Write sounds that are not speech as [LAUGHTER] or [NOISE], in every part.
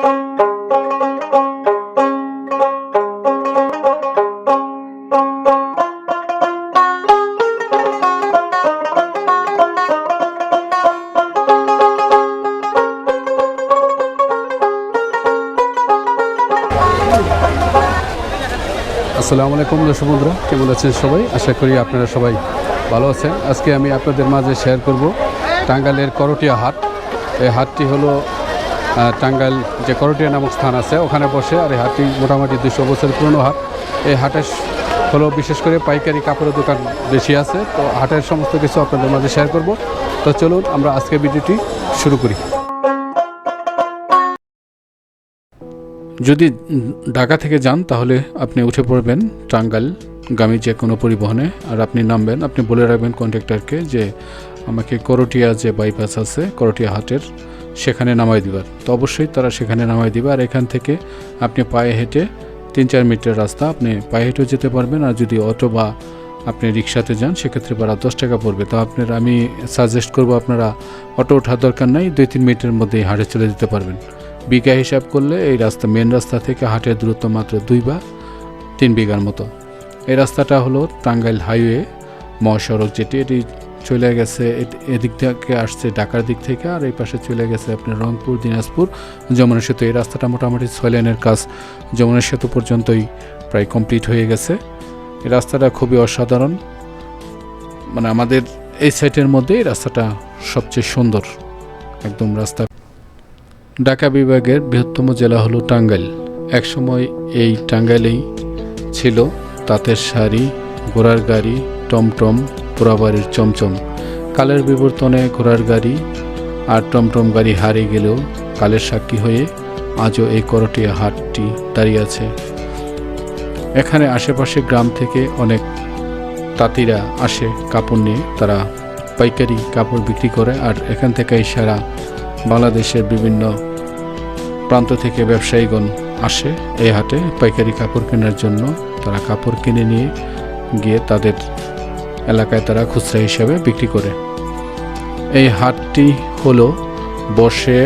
আসসালামু আলাইকুম দর্শক বন্ধুরা, কেমন আছেন সবাই? আশা করি আপনারা সবাই ভালো আছেন। আজকে আমি আপনাদের মাঝে শেয়ার করব টাঙ্গালের করটিয়া হাট। এই হাটটি হলো টাঙ্গাইল যে করটিয়া নামক স্থান আছে, ওখানে বসে আর এই হাটটি মোটামুটি দুশো বছর পুরনো হাট। এই হাটের হলো বিশেষ করে পাইকারি কাপড়ের দোকান বেশি আছে, তো হাটের সমস্ত কিছু আপনাদের মাঝে শেয়ার করব। তো চলুন, আমরা আজকে ভিডিওটি শুরু করি। যদি ঢাকা থেকে যান, তাহলে আপনি উঠে পড়বেন টাঙ্গাইল গামী যে কোনো পরিবহনে, আর আপনি নামবেন, আপনি বলে রাখবেন কন্ট্রাক্টরকে যে আমাকে করটিয়া যে বাইপাস আছে, করটিয়া হাটের সেখানে নামাই দিবার। তো অবশ্যই তারা সেখানে নামাই দিবে, আর এখান থেকে আপনি পায়ে হেঁটে তিন চার মিনিটের রাস্তা আপনি পায়ে হেঁটেও যেতে পারবেন, আর যদি অটো বা আপনি রিক্সাতে যান, সেক্ষেত্রে ভাড়া দশ টাকা পড়বে। তো আপনার, আমি সাজেস্ট করব আপনারা অটো ওঠার দরকার নাই, দুই তিন মিনিটের মধ্যেই হাটে চলে যেতে পারবেন। বিঘা হিসাব করলে এই রাস্তা মেন রাস্তা থেকে হাটের দূরত্ব মাত্র দুই বা তিন বিঘার মতো। এই রাস্তাটা হলো টাঙ্গাইল হাইওয়ে মহাসড়ক যেটি, এটি চলে গেছে এদিক থেকে আসছে ঢাকার দিক থেকে, আর এই পাশে চলে গেছে আপনার রংপুর, দিনাজপুর, যমুনা সেতু। এই রাস্তাটা মোটামুটি ছয় লেনের কাজ। যমুনা সেতু পর্যন্তই প্রায় কমপ্লিট হয়ে গেছে। এই রাস্তাটা খুবই অসাধারণ। মানে আমাদের এই সাইটের মধ্যে এই রাস্তাটা সবচেয়ে সুন্দর। একদম রাস্তা। ঢাকা বিভাগের বৃহত্তম জেলা হলো টাঙ্গাইল। একসময় এই টাঙ্গাইলেই ছিল। তাঁতের শাড়ি, ঘোড়ার গাড়ি, টমটম পোড়াবাড়ির চমচম। কালের বিবর্তনে ঘোড়ার গাড়ি আর টমটম গাড়ি হারিয়ে গেলেও কালের সাক্ষী হয়ে আজও এই করটিয়া হাটটি দাঁড়িয়ে আছে। এখানে আশেপাশে গ্রাম থেকে অনেক তাঁতিরা আসে কাপড় নিয়ে। তারা পাইকারি কাপড় বিক্রি করে আর এখান থেকেই সারা বাংলাদেশের বিভিন্ন প্রান্ত থেকে ব্যবসায়ীগণ আসে এই হাটে পাইকারি কাপড় কেনার জন্য। তারা কাপড় কিনে নিয়ে গিয়ে তাদের এলাকায় তারা খুচরা হিসাবে বিক্রি করে। এই হাটটি হলো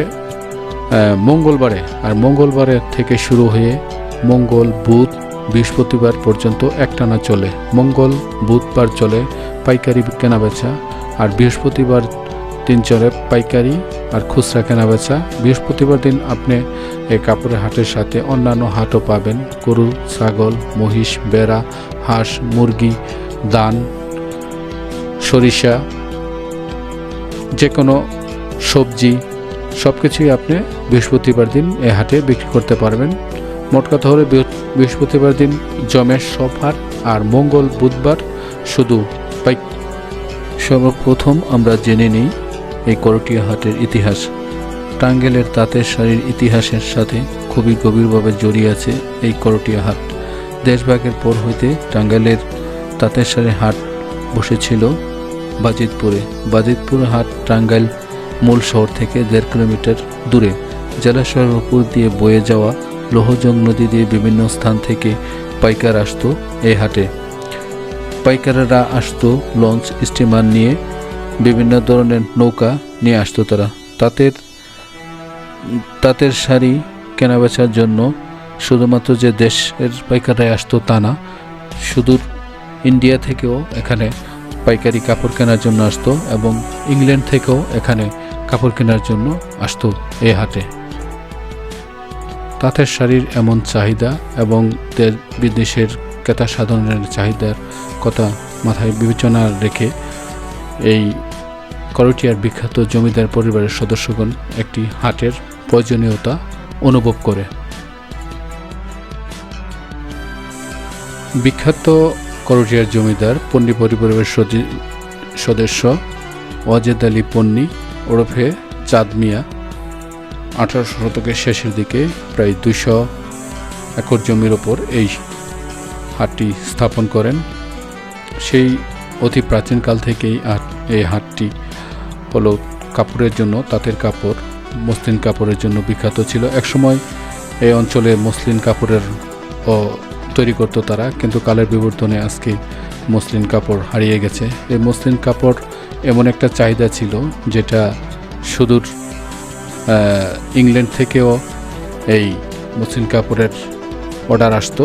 আহ, মঙ্গলবারে। আর মঙ্গলবারের থেকে শুরু হয়ে মঙ্গল বুধ বৃহস্পতিবার পর্যন্ত একটানা চলে। মঙ্গল বুধবার চলে পাইকারি কেনাবেচা আর বৃহস্পতিবার দিন চলে পাইকারি আর খুচরা কেনাবেচা। বৃহস্পতিবার দিন আপনি এই কাপড়ের হাটের সাথে অন্যান্য হাটও পাবেন। গরু ছাগল মহিষ বেড়া হাঁস মুরগি দান সরিষা যে কোনো সবজি সব কিছুই আপনি বৃহস্পতিবার দিন এই হাটে বিক্রি করতে পারবেন। মোট কথা হলো বৃহস্পতিবার দিন জমের সব হাট আর মঙ্গল বুধবার শুধু পাই। সর্বপ্রথম আমরা জেনে নিই এই করটিয়া হাটের ইতিহাস। টাঙ্গেলের তাঁতের শাড়ির ইতিহাসের সাথে খুবই গভীরভাবে জড়িয়ে আছে এই করটিয়া হাট। দেশভাগের পর হইতে টাঙ্গাইলের তাঁতের শাড়ির হাট বসেছিল। বাজিতপুরে। বাজিতপুর হাট টাঙ্গাইল মূল শহর থেকে দেড় কিলোমিটার দূরে। জেলা শহরের উপর দিয়ে বয়ে যাওয়া লোহজং নদী দিয়ে বিভিন্ন স্থান থেকে পাইকার আসতো এই হাটে। পাইকারেরা আসতো লঞ্চ, স্টিমার নিয়ে বিভিন্ন ধরনের নৌকা নিয়ে আসতো তারা। তাঁতের তাঁতের শাড়ি কেনাবেচার জন্য শুধুমাত্র যে দেশের পাইকাররাই আসতো তা না, সুদূর ইন্ডিয়া থেকেও এখানে পাইকারি কাপড় কেনার জন্য আসতো এবং ইংল্যান্ড থেকেও এখানে কাপড় কেনার জন্য আসতো এই হাটে। তাঁতের শাড়ির এমন চাহিদা এবং দেশ বিদেশের ক্রেতা সাধারণের চাহিদার কথা মাথায় বিবেচনা রেখে এই করটিয়ার বিখ্যাত জমিদার পরিবারের সদস্যগণ একটি হাটের প্রয়োজনীয়তা অনুভব করে। বিখ্যাত করটিয়ার জমিদার পন্নী পরিবারের সদি- সদস্য ওয়াজেদ আলী পন্নী ওরফে চাঁদ মিয়া। আঠারোশো শতকের শেষের দিকে প্রায় দুশো একর জমির ওপর এই হাটটি স্থাপন করেন। সেই অতি প্রাচীনকাল থেকেই এই হাটটি হলো কাপড়ের জন্য, তাঁতের কাপড়, মসলিন কাপড়ের জন্য বিখ্যাত ছিল। একসময় এই অঞ্চলে মসলিন কাপড়ের ও তৈরি করতো তারা, কিন্তু কালের বিবর্তনে আজকে মসলিন কাপড় হারিয়ে গেছে। এই মসলিন কাপড় এমন একটা চাহিদা ছিল যেটা সুদূর ইংল্যান্ড থেকেও এই মসৃণ কাপড়ের অর্ডার আসতো।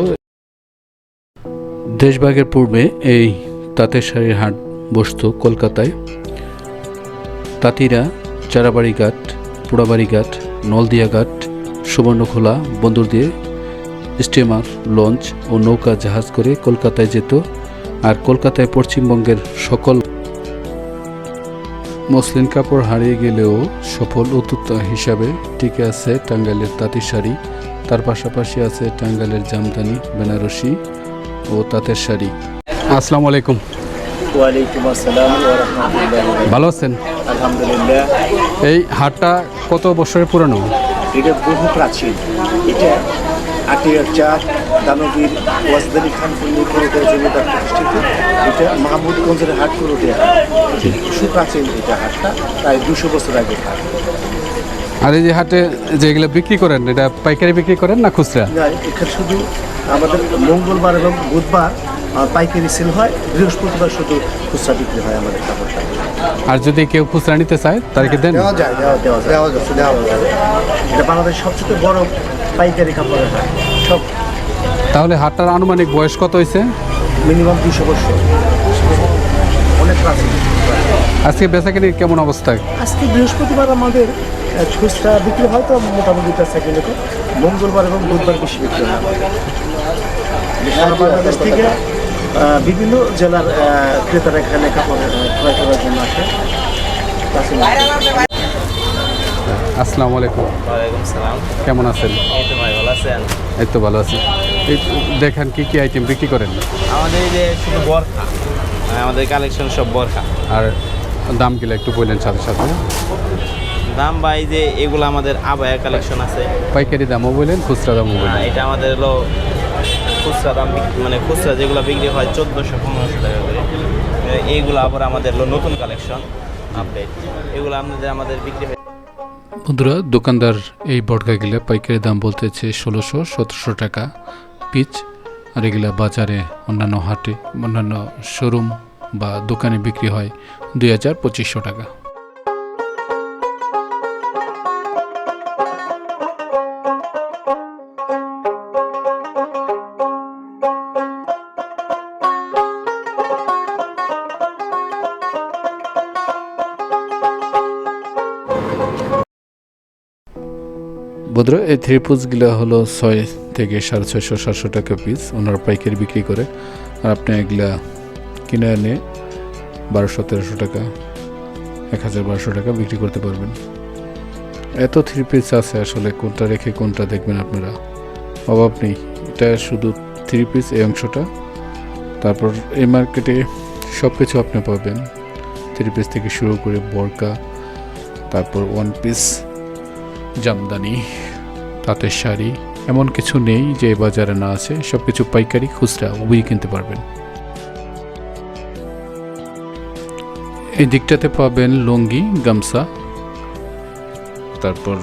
দেশভাগের পূর্বে এই তাঁতের শাড়ির হাট বসত কলকাতায়। তাঁতিরা চারাবাড়ি ঘাট, পোড়াবাড়ি ঘাট, নলদিয়া ঘাট, সুবর্ণখোলা, বন্দর দিয়ে স্টিমার লঞ্চ ও নৌকা জাহাজ করে কলকাতায় যেত আর কলকাতায় পশ্চিমবঙ্গের সকল মসলিন কাপড় হারিয়ে গেলেও সফল উদ্যোক্তা হিসাবে টিকে আছে টাঙ্গাইলের তাঁতি শাড়ি। তার পাশাপাশি আছে টাঙ্গাইলের জামদানি বেনারসি ও তাঁতের শাড়ি। আসসালামু আলাইকুম। ওয়ালাইকুম আসসালাম ভালো আছেন? আলহামদুলিল্লাহ। এই হাটটা কত বছরের পুরানো? এটা বহু প্রাচীন। এটা আটিয়ার চাঁদ দানবীর ওয়াজদানি খান পল্লী কোরোটিয়া জমিদার প্রতিষ্ঠিত। এটা মাহমুদগঞ্জের হাট হাট। সুপ্রাচীন এটা হাটটা প্রায় দুশো বছর আগে হাট। আর এই যে হাটে যেগুলো বিক্রি করেন এটা পাইকারি বিক্রি করেন না খুচরা? না, এখানে শুধু আমাদের মঙ্গলবার এবং বুধবার পাইকারি সেল হয় বৃহস্পতিবার শুধু খুচরা বিক্রি হয় আমাদের কাপড়টা আর যদি কেউ খুচরা নিতে চায় তাদেরকে দেন? দেওয়া যায় দেওয়া যায় দেওয়া যায়। এটা বাংলাদেশের সবচেয়ে বড় পাইকারি কাপড়ের হাট সব। তাহলে হাটটার আনুমানিক বয়স কত হয়েছে? মিনিমাম দুশো বছর। অনেক প্রাচীন আজকে বেচাকেনি কেমন অবস্থায় আজকে বৃহস্পতিবার আমাদের খুচরা বিক্রি হয় তো মোটামুটি সেকেন্ডে মঙ্গলবার এবং বুধবার বেশি বিক্রি হয়। সারা বাংলাদেশ থেকে বিভিন্ন জেলার ক্রেতারা এখানে কাপড় ক্রয় করার জন্য আসে। আসসালামু আলাইকুম। ওয়ালাইকুম সালাম। কেমন আছেন? এই তো ভাই ভালো আছেন? এই তো ভালো আছি। এই দেখেন কি কি আইটেম বিক্রি করেন? আমাদের এই যে শুধু বরখা মানে আমাদের কালেকশন সব বরখা। আর দাম গেলে একটু বললেন সাথে সাথে? দাম এই যে এগুলো আমাদের আবায়া কালেকশন আছে। পাইকারি দামও বললেন খুচরা দামও বললেন। এটা আমাদের হলো খুচরা দাম মানে খুচরা যেগুলো বিক্রি হয় চোদ্দোশো পনেরোশো টাকা করে। এইগুলো আবার আমাদের হলো নতুন কালেকশন আপডেট এগুলো আমাদের আমাদের বিক্রি হয় বন্ধুরা, দোকানদার এই বটগাগুলা পাইকারি দাম বলতেছে ষোলোশো সতেরোশো টাকা পিচ। আর এগুলা বাজারে অন্যান্য হাটে, অন্যান্য শোরুম বা দোকানে বিক্রি হয় দুই হাজার পঁচিশশো টাকা। বন্ধুরা, এই থ্রি পিসগুলো হলো ছয় থেকে সাড়ে ছয়শো, সাতশো টাকা পিস ওনারা পাইকারি বিক্রি করে। আর আপনি এগুলা কিনে এনে বারোশো, তেরোশো টাকা, এক হাজার বারোশো টাকা বিক্রি করতে পারবেন। এত থ্রি পিস আছে আসলে, কোনটা রেখে কোনটা দেখবেন আপনারা। অভাব নেই। এটা শুধু থ্রি পিস এই অংশটা। তারপর এই মার্কেটে সব কিছু আপনি পাবেন। থ্রি পিস থেকে শুরু করে বরকা, তারপর ওয়ান পিস জামদানি তাঁতের শাড়ি, এমন কিছু নেই যে বাজারে না আছে সব কিছু পাইকারি খুচরা, উভয়ই কিনতে পারবেন। এই দিকটাতে পাবেন লুঙ্গি, গামছা, তারপর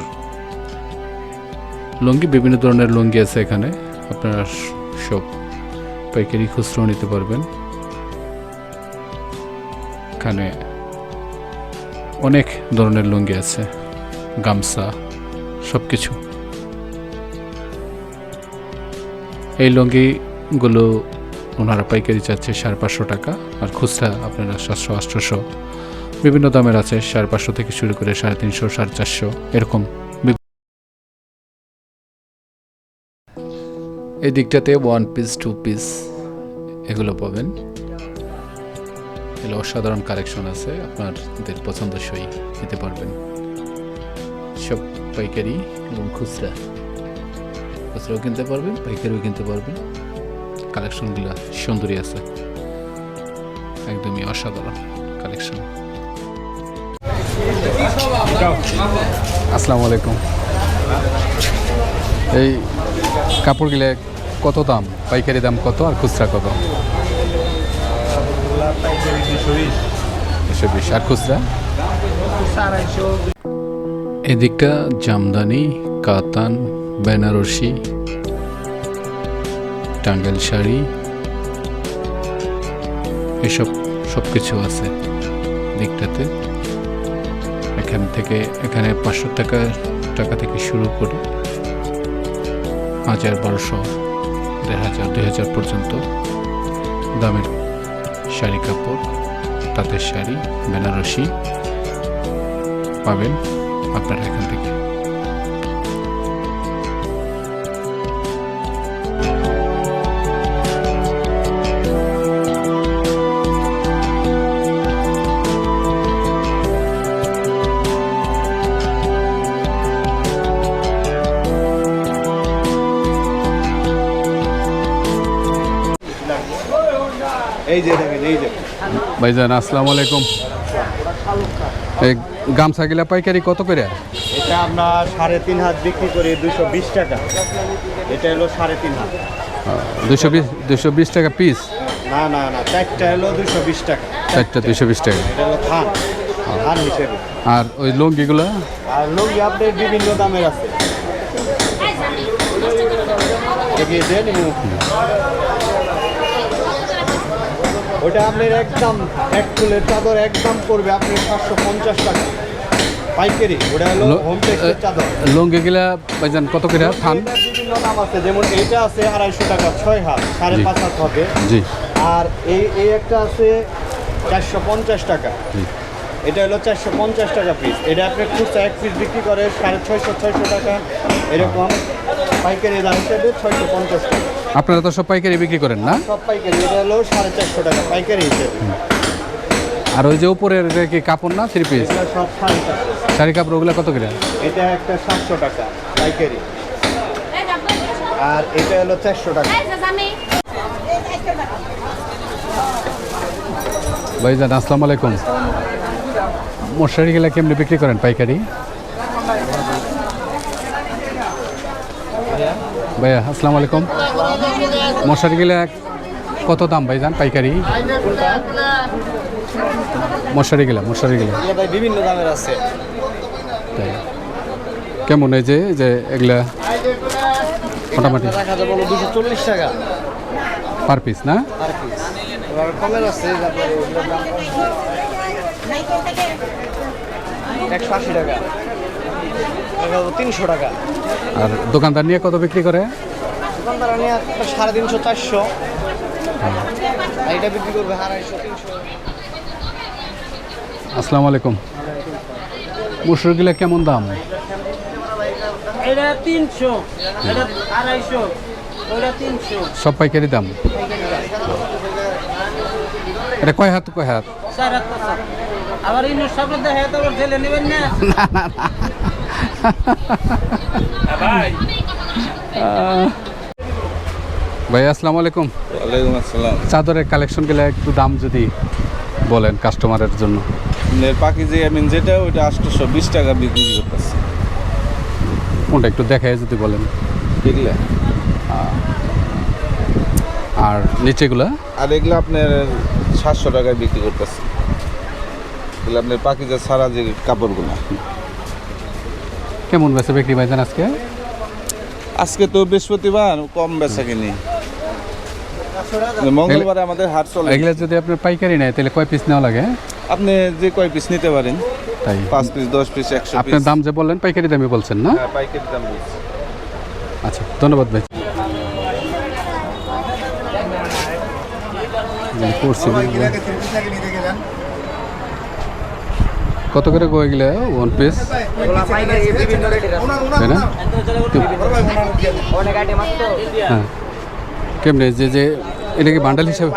লুঙ্গি, বিভিন্ন ধরনের লুঙ্গি আছে এখানে, আপনারা সব পাইকারি খুচরাও নিতে পারবেন। এখানে অনেক ধরনের লুঙ্গি আছে, গামছা। সব কিছু এই লুঙ্গিগুলো ওনারা পাইকারি চাচ্ছে সাড়ে পাঁচশো টাকা আর খুচরা আপনারা সাতশো আটশোশো বিভিন্ন দামের আছে, সাড়ে পাঁচশো থেকে শুরু করে সাড়ে তিনশো, সাড়ে চারশো, এরকম এই দিকটাতে ওয়ান পিস টু পিস এগুলো পাবেন। এগুলো অসাধারণ কালেকশন আছে, আপনাদের পছন্দসই নিতে পারবেন। সব পাইকারি এবং খুচরা। খুচরাও কিনতে পারবেন পাইকারিও কিনতে পারবেন। কালেকশনগুলো সুন্দরী আছে। একদমই অসাধারণ কালেকশন। আসসালামু আলাইকুম। এই কাপড়গুলো কত দাম? পাইকারি দাম কত আর খুচরা কত? বিশ। আর খুচরা? এদিকটা জামদানি, কাতান, বেনারসি টাঙ্গেল শাড়ি, এসব সব কিছু আছে দিকটাতে। এখান থেকে, এখানে পাঁচশো টাকা টাকা থেকে শুরু করে হাজার বারোশো, দেড় হাজার, দুই হাজার পর্যন্ত দামের শাড়ি কাপড়, তাঁতের শাড়ি, বেনারসি পাবেন। আপনারা এখান থেকে। এই যে এই যে। ভাইজান আসসালামু আলাইকুম। এই গামছাগুলা পাইকারি কত করে? এটা আমরা সাড়ে তিন হাত বিক্রি করি দুশো বিশ টাকা। এটা হলো সাড়ে তিন হাত। দুশো বিশ দুশো বিশ টাকা পিস না না না চারটা হলো দুশো বিশ টাকা। চারটা দুশো বিশ টাকা। এটা হলো থান থান হিসেবে। আর ওই লুঙ্গিগুলা আর লুঙ্গি আপনার বিভিন্ন দামের আছে। এবং ওটা আপনার একদম এক ফুলের চাদর একদম পড়বে আপনি সাতশো পঞ্চাশ টাকা। পাইকারি ওটা হলো হোম টেক্সের চাদর। লুঙ্গিগুলা ভাইজান কত করে থান? বিভিন্ন দাম আছে যেমন এইটা আছে আড়াইশো টাকা ছয় হাত সাড়ে পাঁচ হাত হবে। জি। আর এই এই একটা আছে চারশো পঞ্চাশ টাকা। এটা হলো চারশো পঞ্চাশ টাকা পিস এটা আপনি খুচরা এক পিস বিক্রি করে সাড়ে ছয়শো ছয়শো টাকা এরকম পাইকারি দাম হিসেবে ছয়শো পঞ্চাশ টাকা। আপনারা তো সব পাইকারি বিক্রি করেন না? সব পাইকারি এটা হলো সাড়ে চারশো টাকা পাইকারি হিসেবে আর ওই যে উপরের এটা কি কাপড় না থ্রি পিস এগুলো সব সাড়ে চারশো। শাড়ি কাপড় ওগুলা কত করে? এটা একটা সাতশো টাকা পাইকারি। আর এটা হলো চারশো টাকা। ভাইজান আসসালামু আলাইকুম। মশারিগুলা কেমনি বিক্রি করেন পাইকারি? ভাইয়া আসসালামু আলাইকুম। মশারি মশারিগুলা কত দাম ভাইজান পাইকারি? মশারিগুলা মশারিগুলা এগুলো ভাই বিভিন্ন দামের আছে। তাই। কেমন এই যে যে এগুলা মোটামুটি? টাকা। পার পিস না? একশো আশি টাকা। তিনশো টাকা। আর দোকানদার নিয়ে কত বিক্রি করে? দোকানদার নিয়ে সাড়ে তিনশো চারশো। এটা বিক্রি করবে আড়াইশো তিনশো। আসসালামু আলাইকুম। মুসুরগুলা কেমন দাম? এটা তিনশো এটা আড়াইশো ওটা তিনশো। সব পাইকারি দাম? এটা কয় হাত কয় হাত? চার হাত আবার ইনুর সামনে দেখে ঢেলে নেবেন না। ভাই আসসালামু আলাইকুম। ওয়ালাইকুম আসসালাম। চাদরের কালেকশনগুলো একটু দাম যদি বলেন কাস্টমারের জন্য। পাখি যে আমি যেটা ওইটা আটশোশো বিশ টাকা বিক্রি করতেছে। কোনটা একটু দেখায় যদি বলেন। বুঝলে আর নিচেগুলা? আর এগুলো আপনার সাতশো টাকায় বিক্রি করতেছে। এগুলো আপনার পাখি যে সারা যে কাপড়গুলো। কেমন বেছে বিক্রি ভাইজান আজকে? আজকে তো বৃহস্পতিবার কম বেচা কিনি। মঙ্গলবারে আমাদের হাট চলে। এগুলা যদি আপনার পাইকারি নেয় তাহলে কয় পিস নেওয়া লাগে? আপনি যে কয় পিস নিতে পারেন তাই। পাঁচ পিস দশ পিস একশো পিস আপনার দাম যে বললেন পাইকারি দামে বলছেন না? হ্যাঁ পাইকারি দাম আচ্ছা ধন্যবাদ ভাই। করছি। কত করে গো এগুলা ওয়ান পিস হ্যাঁ। কেমনে? যে যে, এটা কি বান্ডেল হিসাবে?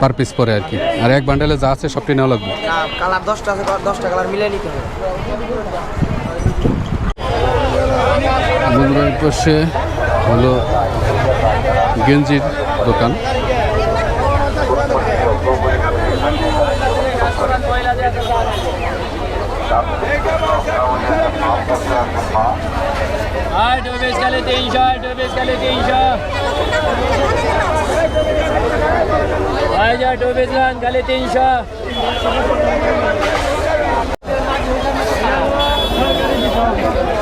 পার পিস পরে আর কি। আর এক বান্ডেলে যা আছে সবটাই নেওয়া লাগবে। কালার দশটা আছে দশটা কালার নিতে হবে পাশে হলো গেঞ্জির দোকান। Hai, dua belas kali tiga, dua kali tiga. Hai, ya dua kali tiga.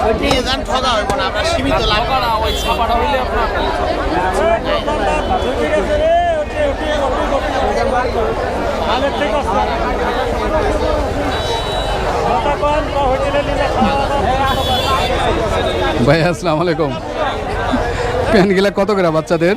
প্রতিদান ঠগা হইব না আপনার ভাই আসসালামু আলাইকুম। প্যান্টগুলা কত করে বাচ্চাদের?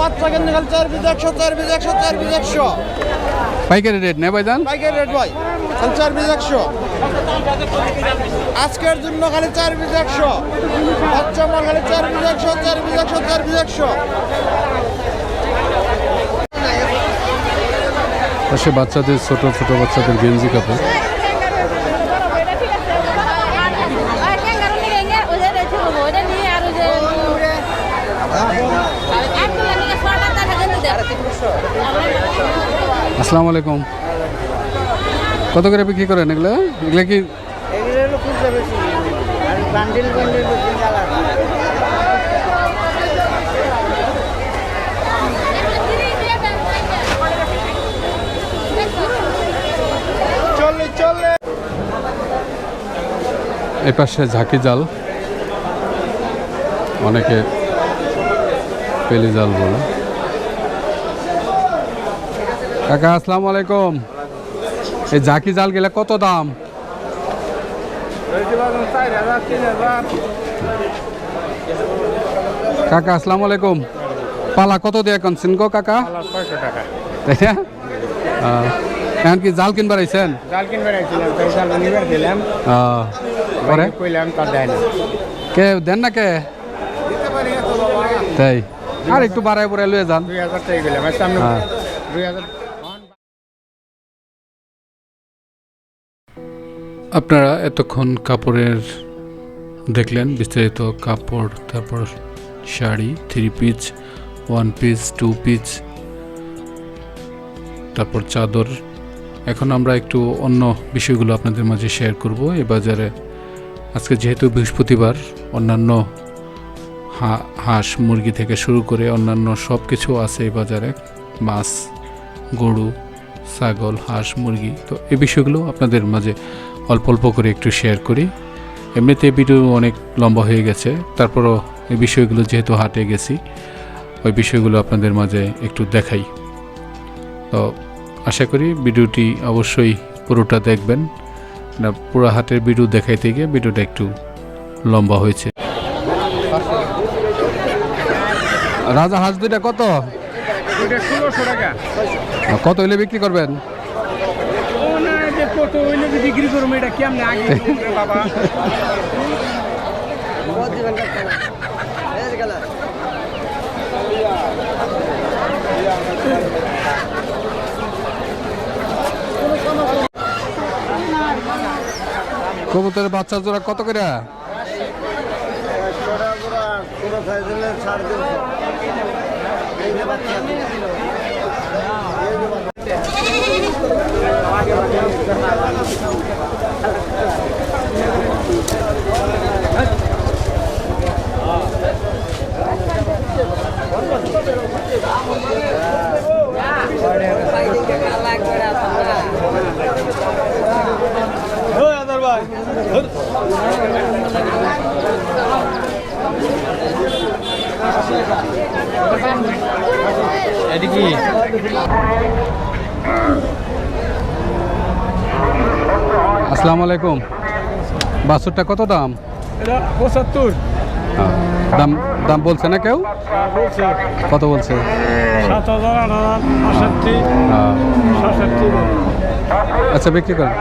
বাচ্চা কেন চার পিস একশো চার পিস একশো চার পিস একশো। পাইকারি রেট নেই ভাইজান। পাইকারি রেট ভাই তাহলে চার পিস একশো। আজকের জন্য খালি চার পিস একশো। বাচ্চা মাল খালি চার পিস একশো চার পিস একশো চার পিস একশো। পাশে বাচ্চাদের ছোট ছোট বাচ্চাদের গেঞ্জি কাপড়। আসসালামু আলাইকুম। কত করে বিক্রি করেন এগুলো? এগুলো কি এই পাশে ঝাঁকি জাল। অনেকে পেলি জাল বলে। কাকা আসসালামু আলাইকুম। এই ঝাঁকি জাল গেলে কত দাম? কাকা আসসালামু আলাইকুম। পালা কত দিয়ে কনছেন গো কাকা? তাই না? এখন কি জাল কিনবার আইছেন? জাল কিনবার আইছিলাম তাই জাল নিবার দিলাম পরে? কইলাম তার দেয় না কে দেন না কে? তাই। আর একটু বাড়ায় পরে লয়ে যান। দুই হাজার টাকা গেলাম সামনে হ্যাঁ। দুই হাজার আপনারা এতক্ষণ কাপড়ের দেখলেন বিস্তারিত কাপড়, তারপর sari three piece one piece two piece তারপর চাদর। এখন আমরা একটু অন্য বিষয়গুলো আপনাদের মাঝে শেয়ার করব। এই বাজারে আজকে যেহেতু বৃহস্পতিবার, অন্যান্য হাঁস, মুরগি থেকে শুরু করে অন্যান্য সব কিছু আছে এই বাজারে। মাছ, গরু, ছাগল, হাঁস, মুরগি। তো এই বিষয়গুলো আপনাদের মাঝে অল্প অল্প করে একটু শেয়ার করি। এমনিতে ভিডিও অনেক লম্বা হয়ে গেছে। তারপরও এই বিষয়গুলো যেহেতু হাটে গেছি ওই বিষয়গুলো আপনাদের মাঝে একটু দেখাই। তো আশা করি ভিডিওটি অবশ্যই পুরোটা দেখবেন। না পুরো হাটের ভিডিও দেখাইতে গিয়ে ভিডিওটা একটু লম্বা হয়েছে। রাজা হাঁস দুইটা কত? কত হইলে বিক্রি করবেন? কত হইলে যে বিক্রি করব এটা কেমনে আগে [LAUGHS] বাবা। কবুতরের বাচ্চা জোড়া কত করে? এদিকে। আসসালামু আলাইকুম। বাছুরটা কত দাম? এটা পঁচাত্তর। হ্যাঁ। দাম দাম বলছে না কেউ? কত বলছে? হ্যাঁ। আচ্ছা বিক্রি করেন।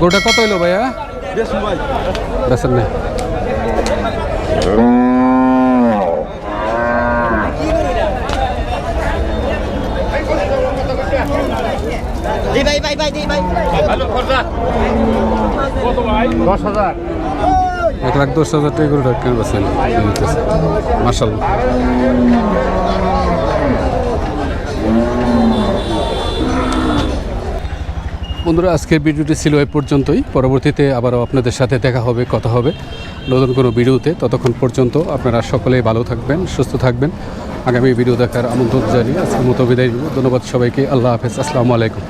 গরুটা কত হইল ভাইয়া? বেসেন না দি ভাই ভাই ভাই দি ভাই। দশ হাজার। এক লাখ দশ হাজার টাকা গরুটা কেন বেসেন মার্শাল বন্ধুরা, আজকের ভিডিওটি ছিল এ পর্যন্তই। পরবর্তীতে আবারও আপনাদের সাথে দেখা হবে, কথা হবে নতুন কোনো ভিডিওতে। ততক্ষণ পর্যন্ত আপনারা সকলেই ভালো থাকবেন, সুস্থ থাকবেন। আগামী ভিডিও দেখার আমন্ত্রণ জানিয়ে আজকের মতো বিদায় ধন্যবাদ সবাইকে। আল্লাহ হাফেজ। আসসালামু আলাইকুম।